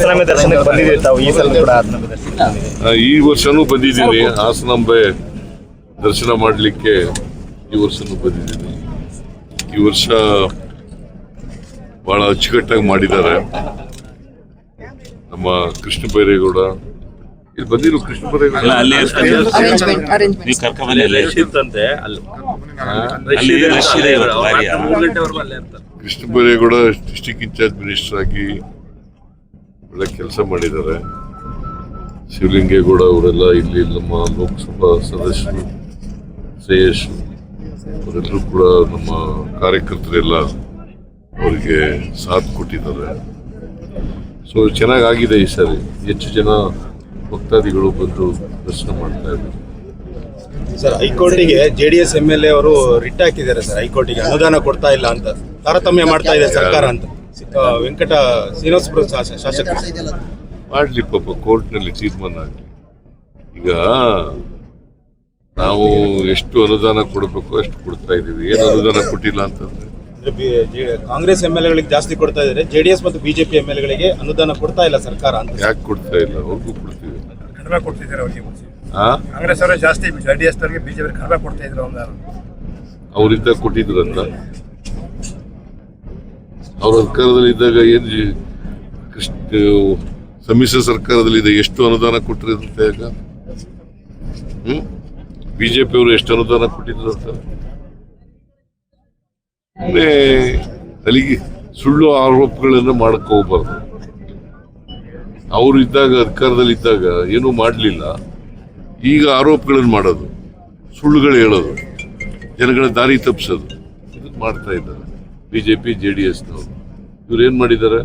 ದರ್ಶನಕ್ಕೆ ತಾವು ಈ ಸಲ ಕೂಡ ದರ್ಶನ ಆ, ಈ ವರ್ಷನೂ ಬಂದಿದ್ದೀನಿ. ಹಾಸನಾಂಬೆ ದರ್ಶನ ಮಾಡಲಿಕ್ಕೆ ಈ ವರ್ಷನೂ ಬಂದಿದ್ದೀನಿ. ಈ ವರ್ಷ ಬಹಳ ಅಚ್ಚುಕಟ್ಟಾಗಿ ಮಾಡಿದ್ದಾರೆ. ನಮ್ಮ ಕೃಷ್ಣ ಬೈರೇಗೌಡ. ಇಲ್ಲಿ ಬಂದಿರು ಕೃಷ್ಣ ಬೈರೇಗೌಡ. ಅಲ್ಲಿ ನೀವು ಅಲ್ಲಿ ಇತ್ತಂತೆ ಅಲ್ಲಿ ಅಲ್ಲಿ ರಶ್ ಇದೆ ಇವತ್ತು ಭಾರಿ. ಮೂರು ಗಂಟೆವರೆಗೂ ಅಲ್ಲೇ ಇರ್ತಾರೆ Krishna Byregowda district incharge minister ಆಗಿ ಒಳ್ಳೆ ಕೆಲಸ ಮಾಡಿದ್ದಾರೆ. ಶಿವಲಿಂಗೇಗೌಡ ಅವರೆಲ್ಲ ಇಲ್ಲಿ ನಮ್ಮ ಲೋಕಸಭಾ ಸದಸ್ಯರು ಶ್ರೇಯಸ್ ಅವರೆಲ್ಲರೂ ಕೂಡ ನಮ್ಮ ಕಾರ್ಯಕರ್ತರೆಲ್ಲ ಅವರಿಗೆ ಸಾಥ್ ಕೊಟ್ಟಿದ್ದಾರೆ. ಸೊ ಚೆನ್ನಾಗಾಗಿದೆ ಈ ಸಾರಿ. ಹೆಚ್ಚು ಜನ ಭಕ್ತಾದಿಗಳು ಬಂದು ದರ್ಶನ ಮಾಡ್ತಾ ಇದ್ದಾರೆ. ಸರ್, ಹೈಕೋರ್ಟಿಗೆ ಎಸ್ ಎಂ ಎಲ್ ಎ ಅವರು ರಿಟ್ ಹಾಕಿದ್ದಾರೆ ಸರ್. ಹೈಕೋರ್ಟಿಗೆ ಅನುದಾನ ಕೊಡ್ತಾ ಇಲ್ಲ ಅಂತ. ತಾರತಮ್ಯ ಮಾಡ್ತಾ ಇದೆ ಸರ್ಕಾರ ಅಂತ. ವೆಂಕಟ ಶ್ರೀನಿವಾಸಪುರ ಶಾಸಕ ಶಾಸಕ. ಮಾಡ್ಲಿ ಪಾಪ ಕೋರ್ಟ್ನಲ್ಲಿ ತೀರ್ಮಾನ ಆಗಲಿ. ಈಗ ನಾವು ಎಷ್ಟು ಅನುದಾನ ಕೊಡಬೇಕು ಅಷ್ಟು ಕೊಡ್ತಾ ಇದ್ದೀವಿ. ಏನು ಅನುದಾನ ಕೊಟ್ಟಿಲ್ಲ ಅಂತಂದ್ರೆ? ಅಂದ್ರೆ B- J- Congress M L ಎಗಳಿಗೆ ಜಾಸ್ತಿ ಕೊಡ್ತಾ ಇದ್ದಾರೆ. ಜೆಡಿಎಸ್ ಮತ್ತು ಬಿಜೆಪಿ ಎಂ ಎಲ್ ಗಳಿಗೆ ಅನುದಾನ ಕೊಡ್ತಾ ಇಲ್ಲ ಸರ್ಕಾರ ಅಂತ. ಯಾಕೆ ಕೊಡ್ತಾ ಇಲ್ಲ? ಅವ್ರಿಗೂ ಕೊಡ್ತೀವಿ. ಕಡಿಮೆ ಕೊಡ್ತಿದ್ದಾರೆ ಅವರಿಗೆ ಆ? ಕಾಂಗ್ರೆಸ್ ಅವರೇ ಜಾಸ್ತಿ ಜೆ ಡಿ ಎಸ್ ಅವರಿಗೆ ಬಿಜೆಪಿ ಕಡಿಮೆ ಕೊಡ್ತಾ ಇದ್ರು ಅವರಿಂದ ಕೊಟ್ಟಿದ್ರು ಕೊಟ್ಟಿದ್ರಂತ? ಅವ್ರ ಸರ್ಕಾರದಲ್ಲಿ ಇದ್ದಾಗ ಏನು ಕೃಷ್ಣ, ಸಮ್ಮಿಶ್ರ ಸರ್ಕಾರದಲ್ಲಿ ಇದೆ ಎಷ್ಟು ಅನುದಾನ ಕೊಟ್ಟಿರಂತೆ ಈಗ ಬಿ ಬಿಜೆಪಿ ಅವರು ಎಷ್ಟು ಅನುದಾನ ಕೊಟ್ಟಿದ್ರು ಅಂತ? ಅಲ್ಲಿಗೆ ಸುಳ್ಳು ಆರೋಪಗಳನ್ನು ಮಾಡಕ್ಕೆ ಹೋಗ್ಬಾರ್ದು. ಅವರು ಇದ್ದಾಗ ಅಧಿಕಾರದಲ್ಲಿ ಇದ್ದಾಗ ಏನೂ ಮಾಡಲಿಲ್ಲ. ಈಗ ಆರೋಪಗಳನ್ನು ಮಾಡೋದು, ಸುಳ್ಳುಗಳು ಹೇಳೋದು ಜನಗಳ ದಾರಿ ತಪ್ಪಿಸೋದು ಇದು ಮಾಡ್ತಾ ಇದ್ದಾರೆ. ಬಿಜೆಪಿ ಜೆ ಡಿ ಎಸ್ನವರು ಇವ್ರು ಏನ್ ಮಾಡಿದ್ದಾರೆ